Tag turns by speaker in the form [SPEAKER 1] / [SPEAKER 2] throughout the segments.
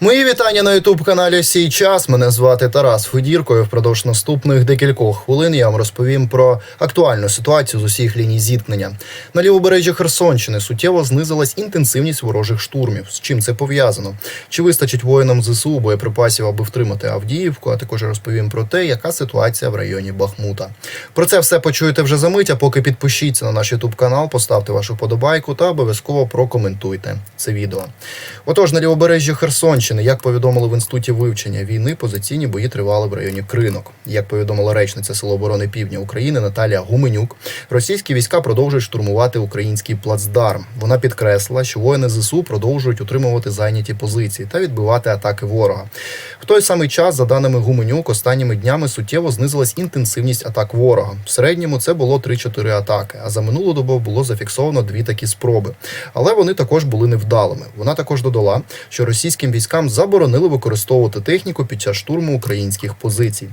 [SPEAKER 1] Мої вітання на ютуб каналі Сій час. Мене звати Тарас Федірко. І Впродовж наступних декількох хвилин я вам розповім про актуальну ситуацію з усіх ліній зіткнення. На лівобережжі Херсонщини суттєво знизилась інтенсивність ворожих штурмів. З чим це пов'язано? Чи вистачить воїнам ЗСУ боєприпасів, аби втримати Авдіївку? А також розповім про те, яка ситуація в районі Бахмута. Про це все почуєте вже за мить. А поки підпишіться на наш ютуб канал, поставте вашу подобайку та обов'язково прокоментуйте це відео. Отож, на лівобережжі Херсонщини, як повідомили в інституті вивчення війни, позиційні бої тривали в районі Кринок. Як повідомила речниця Сил оборони Півдня України Наталія Гуменюк, російські війська продовжують штурмувати український плацдарм. Вона підкреслила, що воїни ЗСУ продовжують утримувати зайняті позиції та відбивати атаки ворога. В той самий час, за даними Гуменюк, останніми днями суттєво знизилась інтенсивність атак ворога. В середньому це було 3-4 атаки, а за минулу добу було зафіксовано дві такі спроби. Але вони також були невдалими. Вона також додала, що російським військам заборонили використовувати техніку під час штурму українських позицій.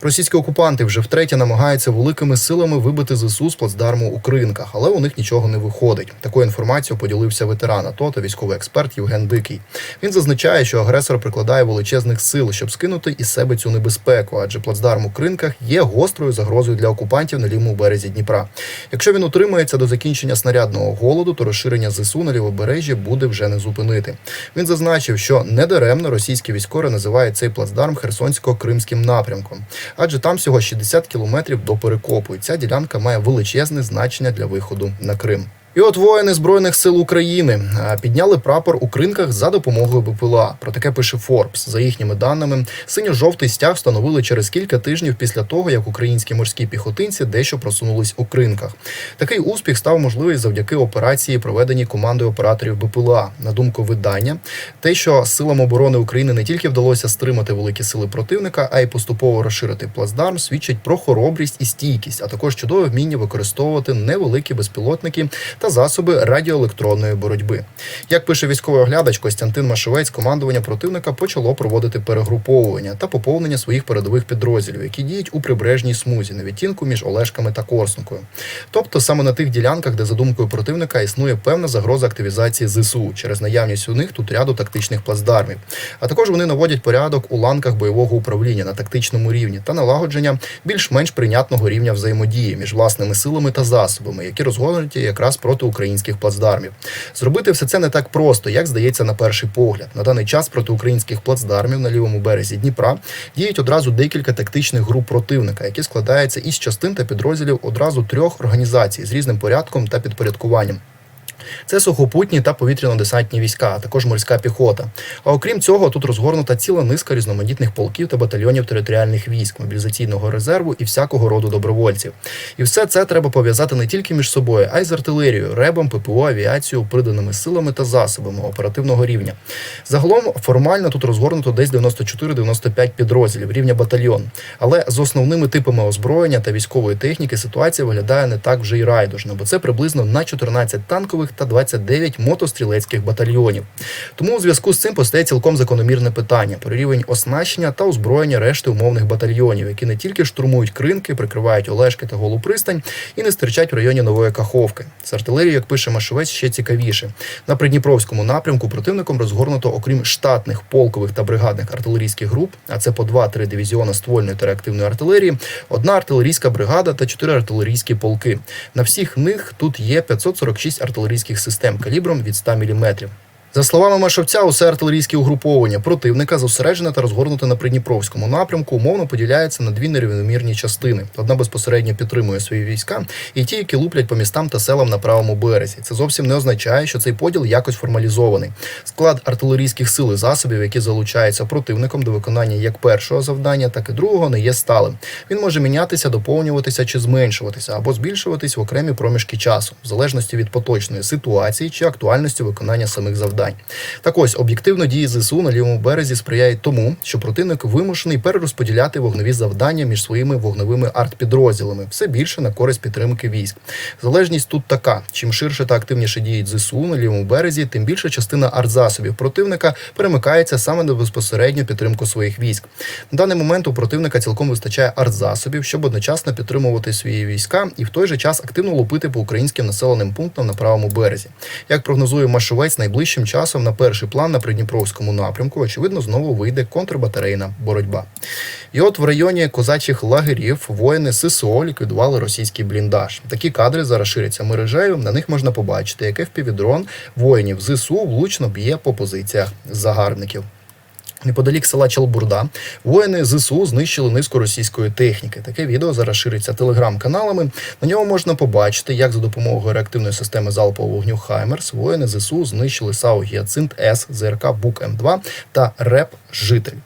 [SPEAKER 1] Російські окупанти вже втретє намагаються великими силами вибити ЗСУ з плацдарму у кринках, але у них нічого не виходить. Такою інформацією поділився ветеран АТО та військовий експерт Євген Дикий. Він зазначає, що агресор прикладає величезних сил, щоб скинути із себе цю небезпеку, адже плацдарм у кринках є гострою загрозою для окупантів на лівому березі Дніпра. Якщо він утримається до закінчення снарядного голоду, то розширення ЗСУ на лівобережжі буде вже не зупинити. Він зазначив, що недаремно російські військові називають цей плацдарм Херсонсько-Кримським напрямком, адже там всього 60 кілометрів до перекопу, і ця ділянка має величезне значення для виходу на Крим. І от воїни збройних сил України підняли прапор у кринках за допомогою БПЛА. Про таке пише Форбс. За їхніми даними, синьо-жовтий стяг встановили через кілька тижнів після того, як українські морські піхотинці дещо просунулись у кринках. Такий успіх став можливий завдяки операції, проведеній командою операторів БПЛА. На думку видання, те, що силам оборони України не тільки вдалося стримати великі сили противника, а й поступово розширити плацдарм, свідчить про хоробрість і стійкість, а також чудове вміння використовувати невеликі безпілотники та засоби радіоелектронної боротьби. Як пише військовий оглядач Костянтин Машовець, командування противника почало проводити перегруповування та поповнення своїх передових підрозділів, які діють у прибережній смузі на відтінку між Олешками та Корсункою. Тобто саме на тих ділянках, де за думкою противника існує певна загроза активізації ЗСУ через наявність у них тут ряду тактичних плацдармів. А також вони наводять порядок у ланках бойового управління на тактичному рівні та налагодження більш-менш прийнятного рівня взаємодії між власними силами та засобами, які розгорнуті якраз проти українських плацдармів. Зробити все це не так просто, як здається на перший погляд. На даний час проти українських плацдармів на лівому березі Дніпра діють одразу декілька тактичних груп противника, які складаються із частин та підрозділів одразу трьох організацій з різним порядком та підпорядкуванням. Це сухопутні та повітряно-десантні війська, а також морська піхота. А окрім цього, тут розгорнута ціла низка різноманітних полків та батальйонів територіальних військ, мобілізаційного резерву і всякого роду добровольців. І все це треба пов'язати не тільки між собою, а й з артилерією, ребом, ППО, авіацією, приданими силами та засобами оперативного рівня. Загалом формально тут розгорнуто десь 94-95 підрозділів рівня батальйон. Але з основними типами озброєння та військової техніки ситуація виглядає не так вже й райдужно, бо це приблизно на 14 танкових та 29 мотострілецьких батальйонів. Тому у зв'язку з цим постає цілком закономірне питання про рівень оснащення та озброєння решти умовних батальйонів, які не тільки штурмують кринки, прикривають Олешки та Голу пристань і не стирчать в районі нової Каховки. З артилерією, як пише Машовець, ще цікавіше. На Придніпровському напрямку противником розгорнуто, окрім штатних полкових та бригадних артилерійських груп, а це по 2-3 дивізіони ствольної та реактивної артилерії, одна артилерійська бригада та чотири артилерійські полки. На всіх них тут є 546 артилерійських систем калібром від 100 мм. За словами Машовця, усе артилерійське угруповання противника зосереджене та розгорнуте на Придніпровському напрямку, умовно поділяється на дві нерівномірні частини. Одна безпосередньо підтримує свої війська, і ті, які луплять по містам та селам на правому березі. Це зовсім не означає, що цей поділ якось формалізований. Склад артилерійських сил і засобів, які залучаються противником до виконання як першого завдання, так і другого, не є сталим. Він може мінятися, доповнюватися чи зменшуватися або збільшуватись в окремі проміжки часу, в залежності від поточної ситуації чи актуальності виконання самих завдань. Так ось об'єктивно дії ЗСУ на лівому березі сприяють тому, що противник вимушений перерозподіляти вогневі завдання між своїми вогневими артпідрозділами все більше на користь підтримки військ. Залежність тут така: чим ширше та активніше діють ЗСУ на лівому березі, тим більша частина артзасобів противника перемикається саме на безпосередню підтримку своїх військ. На даний момент у противника цілком вистачає артзасобів, щоб одночасно підтримувати свої війська і в той же час активно лупити по українським населеним пунктам на правому березі. Як прогнозує Машовець, найближчим часом на перший план на придніпровському напрямку, очевидно, знову вийде контрбатарейна боротьба. І от в районі козачих лагерів воїни ССО ліквідували російський бліндаж. Такі кадри зараз ширяться мережею. На них можна побачити, яке впівдрон воїнів ЗСУ влучно б'є по позиціях загарбників. Неподалік села Чалбурда воїни ЗСУ знищили низку російської техніки. Таке відео зараз шириться телеграм-каналами. На ньому можна побачити, як за допомогою реактивної системи залпового вогню Хаймерс воїни ЗСУ знищили САУ Гіацинт С, ЗРК Бук М2 та РЕП Житель.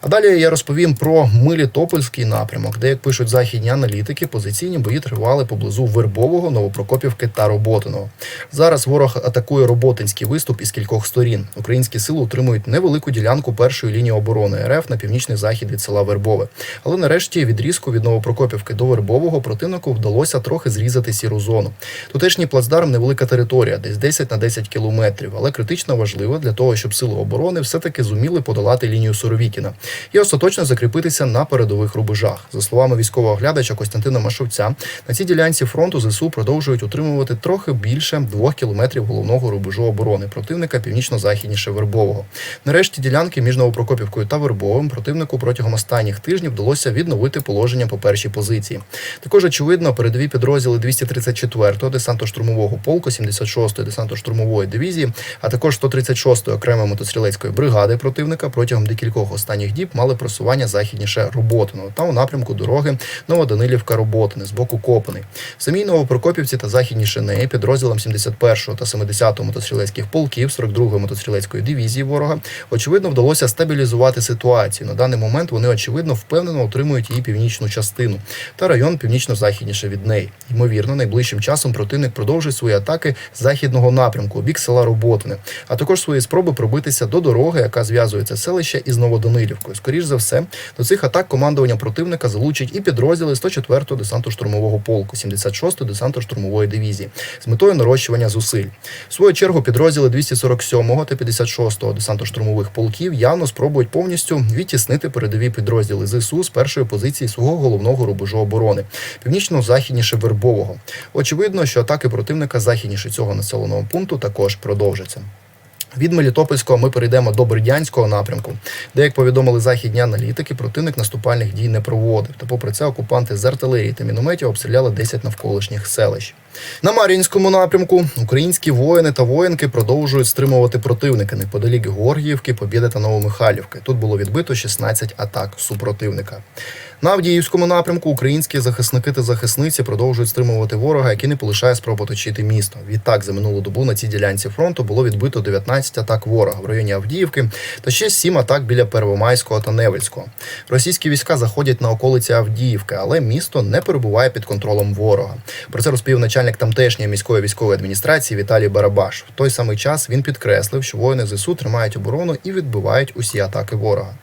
[SPEAKER 1] А далі я розповім про Мелітопольський напрямок, де, як пишуть західні аналітики, позиційні бої тривали поблизу Вербового, Новопрокопівки та Роботиного. Зараз ворог атакує Роботинський виступ із кількох сторін. Українські сили утримують невелику ділянку першої лінії оборони РФ на північний захід від села Вербове. Але нарешті відрізку від Новопрокопівки до Вербового противнику вдалося трохи зрізати сіру зону. Тутешній плацдарм невелика територія, десь 10 на 10 кілометрів, але критично важлива для того, щоб сили оборони все-таки зуміли подолати лінію Суровікіна і остаточно закріпитися на передових рубежах. За словами військового оглядача Костянтина Машовця, на цій ділянці фронту ЗСУ продовжують утримувати трохи більше двох кілометрів головного рубежу оборони противника північно-західніше Вербового. Нарешті ділянки між Новопрокопівкою та Вербовим противнику протягом останніх тижнів вдалося відновити положення по першій позиції. Також очевидно, передові підрозділи 234-го десантно-штурмового полку, 76-ї десантно-штурмової дивізії, а також 136-ї окремої мотострілецької бригади противника протягом декількох останніх діб мали просування західніше Роботиного та у напрямку дороги Новоданилівка Роботини з боку Копаний. В самій Новопрокопівці та західніше неї підрозділам 71-го та 70-го мотострілецьких полків 42-ї мотострілецької дивізії ворога очевидно вдалося стабілізувати ситуацію. На даний момент вони очевидно впевнено отримують її північну частину та район північно-західніше від неї. Ймовірно, найближчим часом противник продовжить свої атаки з західного напрямку бік села Роботине, а також свої спроби пробитися до дороги, яка зв'язує це селище із Новоданилівкою. Скоріш за все, до цих атак командування противника залучить і підрозділи 104-го десантно-штурмового полку, 76-ї десантно-штурмової дивізії з метою нарощування зусиль. В свою чергу підрозділи 247-го та 56-го десантно-штурмових полків явно спробують повністю відтіснити передові підрозділи ЗСУ з першої позиції свого головного рубежу оборони, північно-західніше Вербового. Очевидно, що атаки противника західніше цього населеного пункту також продовжаться. Від Мелітопольського ми перейдемо до Бердянського напрямку, де, як повідомили західні аналітики, противник наступальних дій не проводив. Та, попри це, окупанти з артилерії та мінометів обстріляли 10 навколишніх селищ. На Мар'їнському напрямку українські воїни та воїнки продовжують стримувати противника неподалік Горгіївки, Побєди та Новомихайлівки. Тут було відбито 16 атак супротивника. На Авдіївському напрямку українські захисники та захисниці продовжують стримувати ворога, який не полишає спроб оточити місто. Відтак за минулу добу на цій ділянці фронту було відбито 19 атак ворога в районі Авдіївки та ще 7 атак біля Первомайського та Невельського. Російські війська заходять на околиці Авдіївки, але місто не перебуває під контролем ворога. Про це розповів начальник тамтешньої міської військової адміністрації Віталій Барабаш. В той самий час він підкреслив, що воїни ЗСУ тримають оборону і відбивають усі атаки ворога.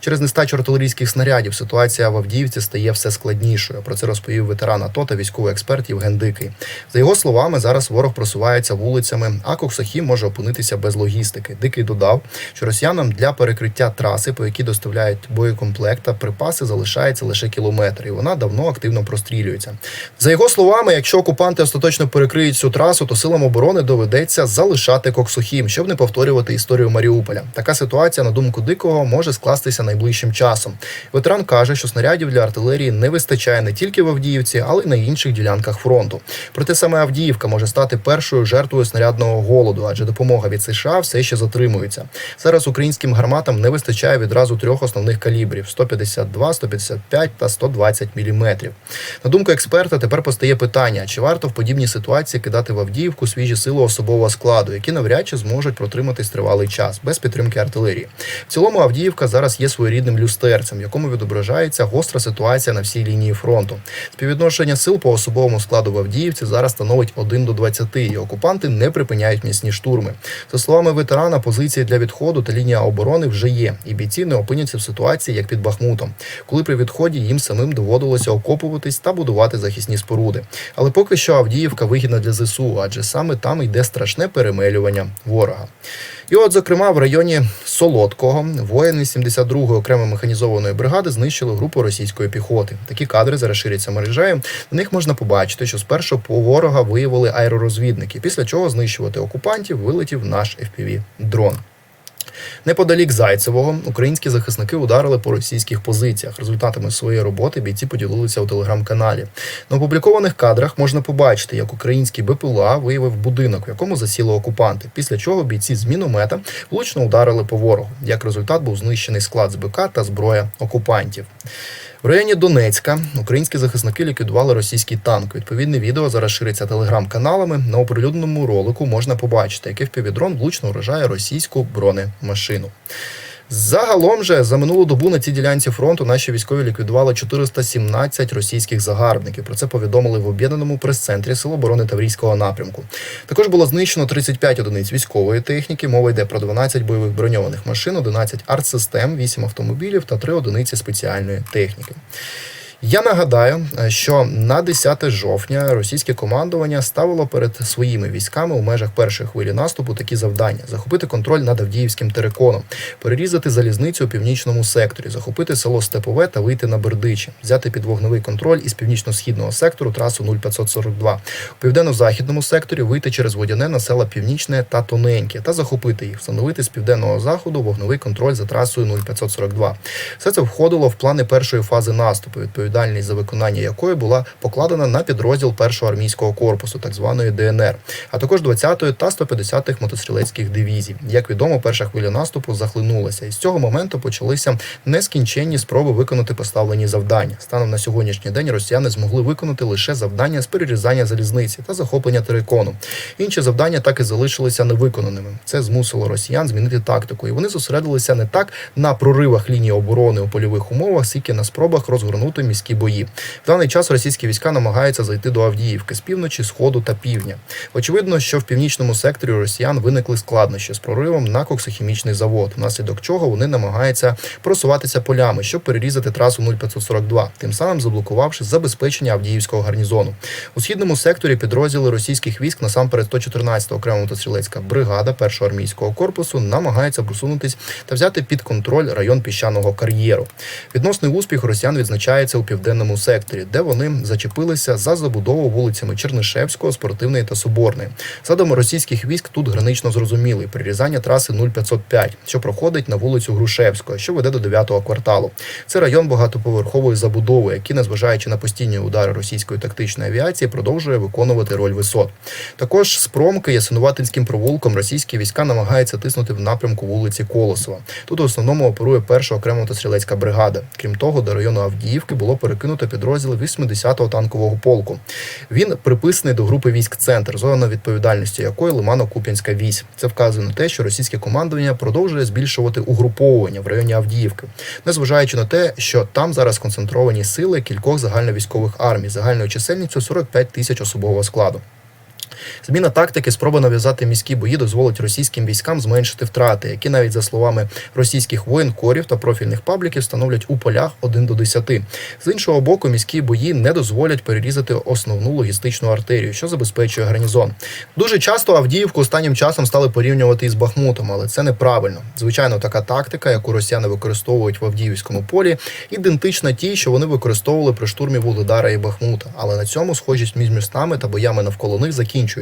[SPEAKER 1] Через нестачу артилерійських снарядів ситуація в Авдіївці стає все складнішою. Про це розповів ветеран АТО та військовий експерт Євген Дикий. За його словами, зараз ворог просувається вулицями, а Коксохім може опинитися без логістики. Дикий додав, що росіянам для перекриття траси, по якій доставляють боєкомплект припаси, залишається лише кілометр, і вона давно активно прострілюється. За його словами, якщо окупанти остаточно перекриють цю трасу, то силам оборони доведеться залишати Коксохім, щоб не повторювати історію Маріуполя. Така ситуація, на думку дикого, може скластися найближчим часом. Ветеран каже, що снарядів для артилерії не вистачає не тільки в Авдіївці, але й на інших ділянках фронту. Проте саме Авдіївка може стати першою жертвою снарядного голоду, адже допомога від США все ще затримується. Зараз українським гарматам не вистачає відразу трьох основних калібрів: 152, 155 та 120 мм. На думку експерта, тепер постає питання: чи варто в подібній ситуації кидати в Авдіївку свіжі сили особового складу, які навряд чи зможуть протриматись тривалий час без підтримки артилерії. В цілому Авдіївка зараз є своєрідним люстерцем, в якому відображається гостра ситуація на всій лінії фронту. Співвідношення сил по особовому складу в Авдіївці зараз становить 1 до 20, і окупанти не припиняють міцні штурми. За словами ветерана, позиції для відходу та лінія оборони вже є, і бійці не опиняться в ситуації як під Бахмутом, коли при відході їм самим доводилося окопуватись та будувати захисні споруди. Але поки що Авдіївка вигідна для ЗСУ, адже саме там йде страшне перемелювання ворога. І от, зокрема, в районі Солодкого воїни 72-ї окремої механізованої бригади знищили групу російської піхоти. Такі кадри зараз ширяться мережею. На них можна побачити, що спершу по ворога виявили аеророзвідники, після чого знищувати окупантів вилетів наш fpv дрон. Неподалік Зайцевого українські захисники ударили по російських позиціях. Результатами своєї роботи бійці поділилися у телеграм-каналі. На опублікованих кадрах можна побачити, як український БПЛА виявив будинок, в якому засіли окупанти. Після чого бійці з міномета влучно ударили по ворогу. Як результат був знищений склад з БК та зброя окупантів. В районі Донецька українські захисники ліквідували російський танк. Відповідне відео зараз шириться телеграм-каналами. На оприлюдненому ролику можна побачити, як FPV-дрон влучно вражає російську бронемашину. Загалом же за минулу добу на цій ділянці фронту наші військові ліквідували 417 російських загарбників. Про це повідомили в об'єднаному прес-центрі Сил оборони Таврійського напрямку. Також було знищено 35 одиниць військової техніки. Мова йде про 12 бойових броньованих машин, 11 артсистем, 8 автомобілів та 3 одиниці спеціальної техніки. Я нагадаю, що на 10 жовтня російське командування ставило перед своїми військами у межах першої хвилі наступу такі завдання: захопити контроль над Авдіївським териконом, перерізати залізницю у північному секторі, захопити село Степове та вийти на Бердичі, взяти під вогневий контроль із північно-східного сектору трасу 0542, у південно-західному секторі вийти через водяне на села Північне та Тоненьке та захопити їх, встановити з південного заходу вогневий контроль за трасою 0542. Все це входило в плани першої фази наступу. Відповідальність за виконання якої була покладена на підрозділ першого армійського корпусу, так званої ДНР, а також 20-ї та 150-х мотострілецьких дивізій. Як відомо, перша хвиля наступу захлинулася, і з цього моменту почалися нескінченні спроби виконати поставлені завдання. Станом на сьогоднішній день росіяни змогли виконати лише завдання з перерізання залізниці та захоплення терикону. Інші завдання так і залишилися невиконаними. Це змусило росіян змінити тактику, і вони зосередилися не так на проривах лінії оборони у польових умовах, скільки на спробах розгорнути міські бої. В даний час російські війська намагаються зайти до Авдіївки з півночі, сходу та півдня. Очевидно, що в північному секторі росіян виникли складнощі з проривом на коксохімічний завод, внаслідок чого вони намагаються просуватися полями, щоб перерізати трасу 0542, тим самим заблокувавши забезпечення Авдіївського гарнізону. У східному секторі підрозділи російських військ насамперед 114 окрема мотострілецька бригада першого армійського корпусу намагається просунутись та взяти під контроль район піщаного кар'єру. Відносний успіх росіян відзначається у південному секторі, де вони зачепилися за забудову вулицями Чернишевського, Спортивної та Соборної. Задуми російських військ тут гранично зрозумілий перерізання траси 0505, що проходить на вулицю Грушевського, що веде до 9-го кварталу. Це район багатоповерхової забудови, який, незважаючи на постійні удари російської тактичної авіації, продовжує виконувати роль висот. Також з промки Ясинуватинським провулком російські війська намагаються тиснути в напрямку вулиці Колосова. Тут в основному оперує перша окрема мотострілецька бригада. Крім того, до району Авдіївки було перекинуто підрозділ 80-го танкового полку. Він приписаний до групи військ Центр, зона відповідальності якої Лимано-Куп'янська вісь. Це вказує на те, що російське командування продовжує збільшувати угруповування в районі Авдіївки, незважаючи на те, що там зараз концентровані сили кількох загальновійськових армій, загальною чисельністю 45 тисяч особового складу. Зміна тактики, спроба нав'язати міські бої дозволить російським військам зменшити втрати, які навіть за словами російських воєнкорів та профільних пабліків становлять у полях 1 до 10. З іншого боку, міські бої не дозволять перерізати основну логістичну артерію, що забезпечує гарнізон. Дуже часто Авдіївку останнім часом стали порівнювати із Бахмутом, але це неправильно. Звичайно, така тактика, яку росіяни використовують в Авдіївському полі, ідентична тій, що вони використовували при штурмі Вугледара і Бахмута. Але на цьому схожість між містами та боями навколо них закінчується.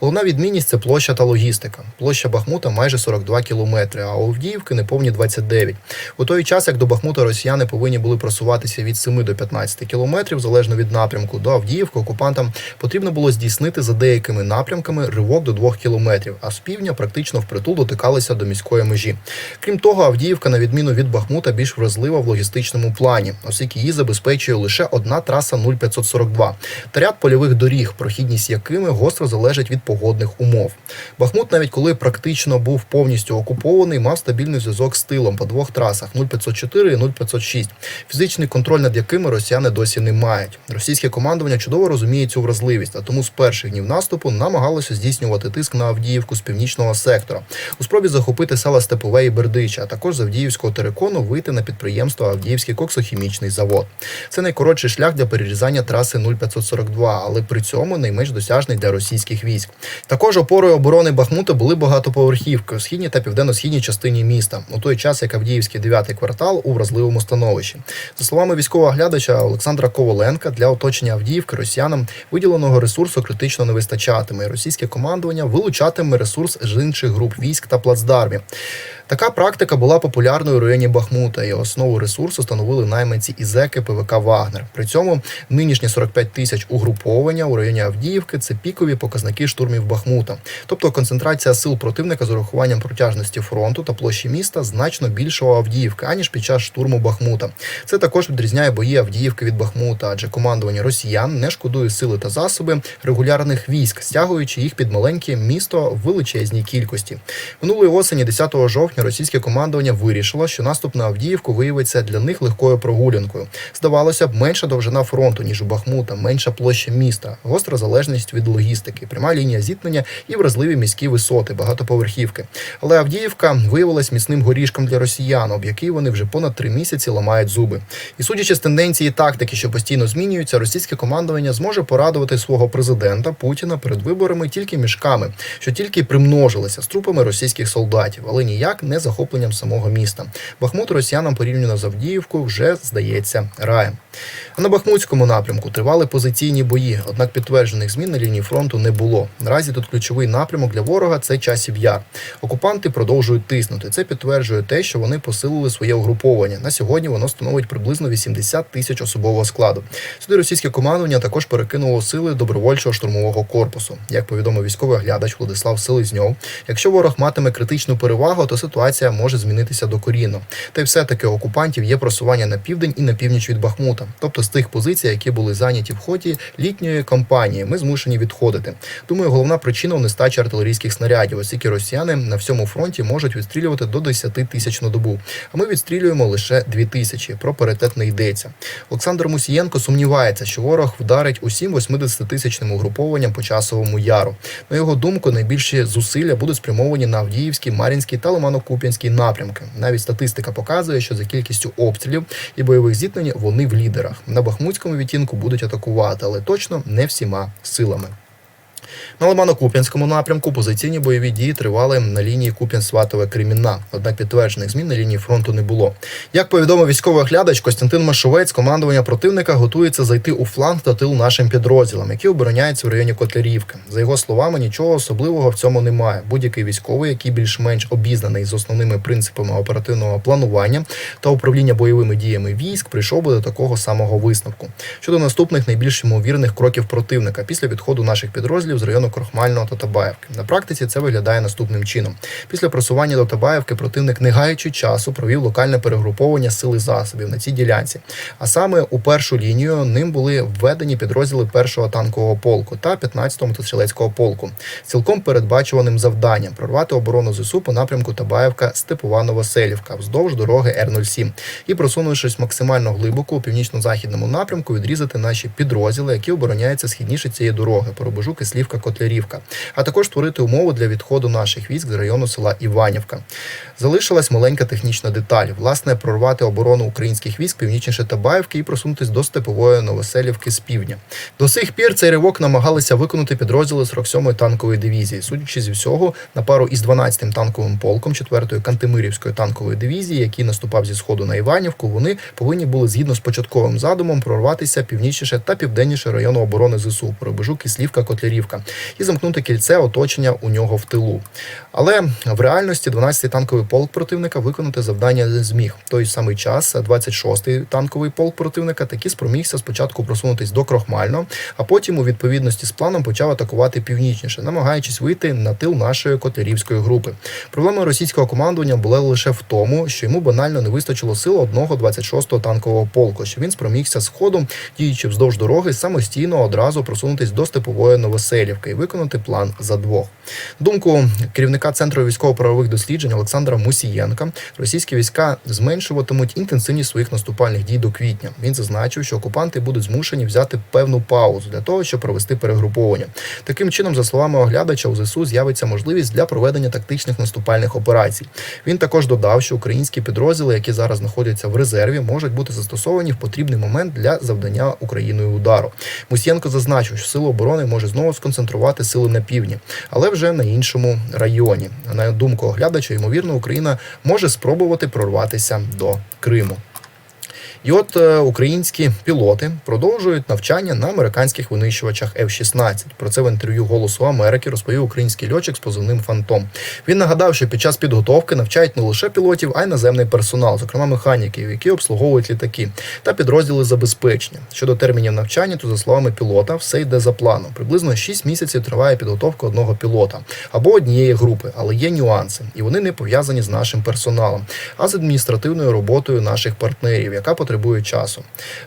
[SPEAKER 1] Головна відмінність це площа та логістика. Площа Бахмута майже 42 кілометри, а Авдіївки неповні 29. У той час, як до Бахмута росіяни повинні були просуватися від 7 до 15 кілометрів, залежно від напрямку, до Авдіївки окупантам потрібно було здійснити за деякими напрямками ривок до 2 кілометрів, а з півдня практично впритул дотикалися до міської межі. Крім того, Авдіївка, на відміну від Бахмута, більш вразлива в логістичному плані, оскільки її забезпечує лише одна траса 0542 та ряд польових доріг, прохідність якими гостро гостро залежить від погодних умов. Бахмут, навіть коли практично був повністю окупований, мав стабільний зв'язок з тилом по двох трасах 0504 і 0506, фізичний контроль над якими росіяни досі не мають. Російське командування чудово розуміє цю вразливість, а тому з перших днів наступу намагалося здійснювати тиск на Авдіївку з північного сектора у спробі захопити села Степове і Бердича, а також з Авдіївського терикону вийти на підприємство Авдіївський коксохімічний завод. Це найкоротший шлях для перерізання траси 0542, але при цьому найменш досяжний для російських військ. Також опорою оборони Бахмута були багатоповерхівки у східній та південно-східній частині міста, у той час як Авдіївський 9 квартал у вразливому становищі. За словами військового глядача Олександра Коваленка, для оточення Авдіївки росіянам виділеного ресурсу критично не вистачатиме. Російське командування вилучатиме ресурс з інших груп військ та плацдармів. Така практика була популярною у районі Бахмута, і основу ресурсу становили найманці і зеки ПВК Вагнер. При цьому нинішні 45 тисяч угруповання у районі Авдіївки це пікові показники штурмів Бахмута. Тобто концентрація сил противника з урахуванням протяжності фронту та площі міста значно більша у Авдіївки, аніж під час штурму Бахмута. Це також відрізняє бої Авдіївки від Бахмута, адже командування росіян не шкодує сили та засоби регулярних військ, стягуючи їх під маленьке місто в величезній кількості. Минулої осені, 10 жовтня, російське командування вирішило, що наступ на Авдіївку виявиться для них легкою прогулянкою. Здавалося б, менша довжина фронту ніж у Бахмута, менша площа міста, гостра залежність від логістики, пряма лінія зіткнення і вразливі міські висоти, багатоповерхівки. Але Авдіївка виявилась міцним горішком для росіян, об який вони вже понад три місяці ламають зуби. І судячи з тенденції тактики, що постійно змінюються, російське командування зможе порадувати свого президента Путіна перед виборами тільки мішками, що тільки примножилися з трупами російських солдатів, але ніяк не захопленням самого міста. Бахмут росіянам порівняно з Авдіївкою вже здається раєм. А на Бахмутському напрямку тривали позиційні бої, однак підтверджених змін на лінії фронту не було. Наразі тут ключовий напрямок для ворога це часів яр. Окупанти продовжують тиснути. Це підтверджує те, що вони посилили своє угруповання. На сьогодні воно становить приблизно 80 тисяч особового складу. Сюди російське командування також перекинуло сили добровольчого штурмового корпусу. Як повідомив військовий оглядач Владислав Селезньов, якщо ворог матиме критичну перевагу, то ситуація може змінитися докорінно. Та й все таки окупантів є просування на південь і на північ від Бахмута, тобто з тих позицій, які були зайняті в ході літньої кампанії. Ми змушені відходити. Думаю, головна причина нестачі артилерійських снарядів, оскільки росіяни на всьому фронті можуть відстрілювати до 10 тисяч на добу. А ми відстрілюємо лише 2 тисячі. Про паритет не йдеться. Олександр Мусієнко сумнівається, що ворог вдарить усім 80-тисячним угрупованням по часовому яру. На його думку, найбільші зусилля будуть спрямовані на Авдіївський, Мар'їнський та Лимано-Куп'янський напрямки. Навіть статистика показує, що за кількістю обстрілів і бойових зіткнень вони в лідерах. На Бахмутському відтінку будуть атакувати, але точно не всіма силами. На Лимано-Куп'янському напрямку позиційні бойові дії тривали на лінії Куп'ян-Сватове Кремінна. Однак підтверджених змін на лінії фронту не було. Як повідомив військовий оглядач Костянтин Машовець, командування противника готується зайти у фланг та тил нашим підрозділам, які обороняються в районі Котлярівки. За його словами, нічого особливого в цьому немає. Будь-який військовий, який більш-менш обізнаний з основними принципами оперативного планування та управління бойовими діями військ, прийшов би до такого самого висновку. Щодо наступних найбільш ймовірних кроків противника після відходу наших підрозділів з району Крохмального та Табаєвки. На практиці це виглядає наступним чином. Після просування до Табаєвки противник, не гаючи часу, провів локальне перегруповування сил і засобів на цій ділянці. А саме у першу лінію ним були введені підрозділи першого танкового полку та 15-го мотострілецького полку. Цілком передбачуваним завданням прорвати оборону ЗСУ по напрямку Табаєвка Степова Новоселівка вздовж дороги Р-07 і просунувшись максимально глибоко у північно-західному напрямку, відрізати наші підрозділи, які обороняються східніше цієї дороги по рубежу Кислівка Котлярівка, а також створити умови для відходу наших військ з району села Іванівка. Залишилась маленька технічна деталь: власне, прорвати оборону українських військ північніше Табаївки і просунутись до степової Новоселівки з півдня. До сих пір цей ривок намагалися виконати підрозділи 47-ї танкової дивізії. Судячи зі всього, на пару із 12-м танковим полком 4-ї Кантемирівської танкової дивізії, який наступав зі сходу на Іванівку, вони повинні були згідно з початковим задумом прорватися північніше та південніше району оборони ЗСУ по рубежу Кислівка Котлярівка і замкнути кільце оточення у нього в тилу. Але в реальності 12-й танковий полк противника виконати завдання не зміг. Той самий час 26-й танковий полк противника таки спромігся спочатку просунутись до Крохмального, а потім, у відповідності з планом, почав атакувати північніше, намагаючись вийти на тил нашої котлярівської групи. Проблема російського командування була лише в тому, що йому банально не вистачило сил одного 26-го танкового полку, що він спромігся з ходом, діючи вздовж дороги, самостійно одразу просунутись до степової новоселі. Михайлівки і виконати план за двох. Думку керівника центру військово-правових досліджень Олександра Мусієнка, російські війська зменшуватимуть інтенсивність своїх наступальних дій до квітня. Він зазначив, що окупанти будуть змушені взяти певну паузу для того, щоб провести перегруповання. Таким чином, за словами оглядача, у ЗСУ з'явиться можливість для проведення тактичних наступальних операцій. Він також додав, що українські підрозділи, які зараз знаходяться в резерві, можуть бути застосовані в потрібний момент для завдання Україною удару. Мусієнко зазначив, що сили оборони може знову сконцентрувати сили на півдні, але вже на іншому районі. На думку оглядача, ймовірно, Україна може спробувати прорватися до Криму. І от е, українські пілоти продовжують навчання на американських винищувачах F-16. Про це в інтерв'ю Голосу Америки розповів український льотчик з позивним Фантом. Він нагадав, що під час підготовки навчають не лише пілотів, а й наземний персонал, зокрема механіків, які обслуговують літаки та підрозділи забезпечення. Щодо термінів навчання, то за словами пілота, все йде за планом. Приблизно 6 місяців триває підготовка одного пілота або однієї групи, але є нюанси, і вони не пов'язані з нашим персоналом, а з адміністративною роботою наших партнерів, яка потребує часу.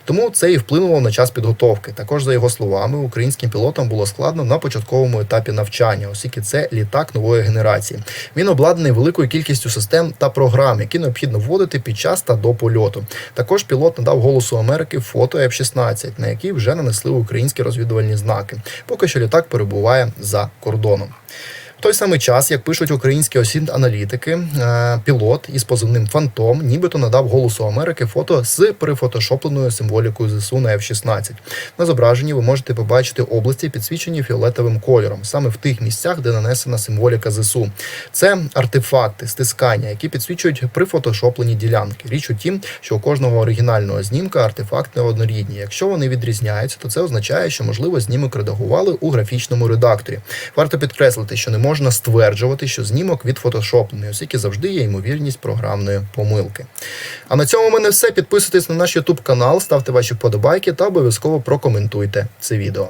[SPEAKER 1] Тому це і вплинуло на час підготовки. Також, за його словами, українським пілотам було складно на початковому етапі навчання, оскільки це літак нової генерації. Він обладнаний великою кількістю систем та програм, які необхідно вводити під час та до польоту. Також пілот надав голосу Америки фото F-16, на які вже нанесли українські розвідувальні знаки. Поки що літак перебуває за кордоном. В той самий час, як пишуть українські осінь аналітики, е, пілот із позивним Фантом нібито надав голосу Америки фото з перефотошопленою символікою ЗСУ на F-16. На зображенні ви можете побачити області, підсвічені фіолетовим кольором, саме в тих місцях, де нанесена символіка ЗСУ. Це артефакти, стискання, які підсвічують прифотошоплені ділянки. Річ у тім, що у кожного оригінального знімка артефакти однорідні. Якщо вони відрізняються, то це означає, що можливо знімок редагували у графічному редакторі. Варто підкреслити, що не можна стверджувати, що знімок від відфотошоплений, оскільки завжди є ймовірність програмної помилки. А на цьому в мене все. Підписуйтесь на наш YouTube канал, ставте ваші вподобайки та обов'язково прокоментуйте це відео.